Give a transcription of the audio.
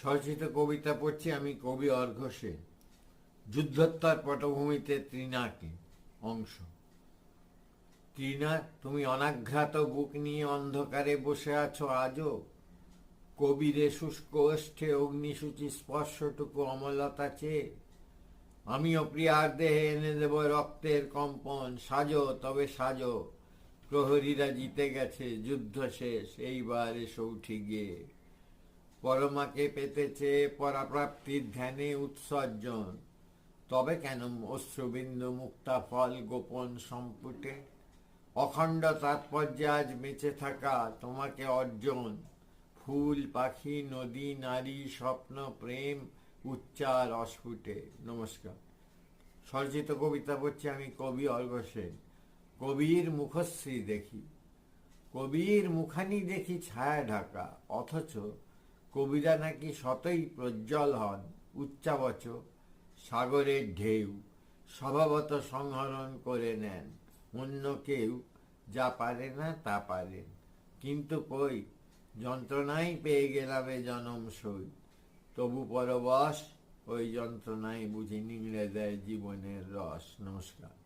স্বরচিত কবিতা পড়ছি আমি কবি অর্ঘ সেন। যুদ্ধোত্তর পটভূমিতে তৃণাকে অংশ। তৃণা তুমি অনাঘ্রাত বুক নিয়ে অন্ধকারে বসে আছো আজও। কবিরে শুষ্ক ওষ্ঠে অগ্নিসূচি স্পর্শটুকু অমলতা চেয়ে। আমিও প্রিয়ার দেহে এনে দেব রক্তের কম্পন, সাজো, তবে সাজো। প্রহরীরা জিতে গেছে, যুদ্ধ শেষ, এইবার এসো উঠি গিয়ে। পরমাকে পেতেছে পরাপ্রাপ্তির ধ্যানে উৎসর্জন। তবে কেন অশ্রুবিন্দু মুক্তা ফল গোপন সম্পুটে? অখণ্ড তাৎপর্যে আজ বেঁচে থাকা তোমাকে অর্জন। ফুল, পাখি, নদী, নারী, স্বপ্ন, প্রেম, উচ্চার, অস্ফুটে। নমস্কার। সরচিত কবিতা পড়ছি আমি কবি অর্ঘ সেন। কবির মুখশ্রী দেখি। কবির মুখানি দেখি ছায়া ঢাকা। অথচ কবিরা নাকি শতই প্রজ্জ্বল হন, উচ্চাবচ, সাগরের ঢেউ, স্বভাবত সংহরণ করে নেন। অন্য কেউ যা পারে না তা পারেন। কিন্তু কই, যন্ত্রণাই পেয়ে গেলামে জনম সই। তবু পরবশ ওই যন্ত্রণাই বুঝি নিংড়ে দেয় জীবনের রস। নমস্কার।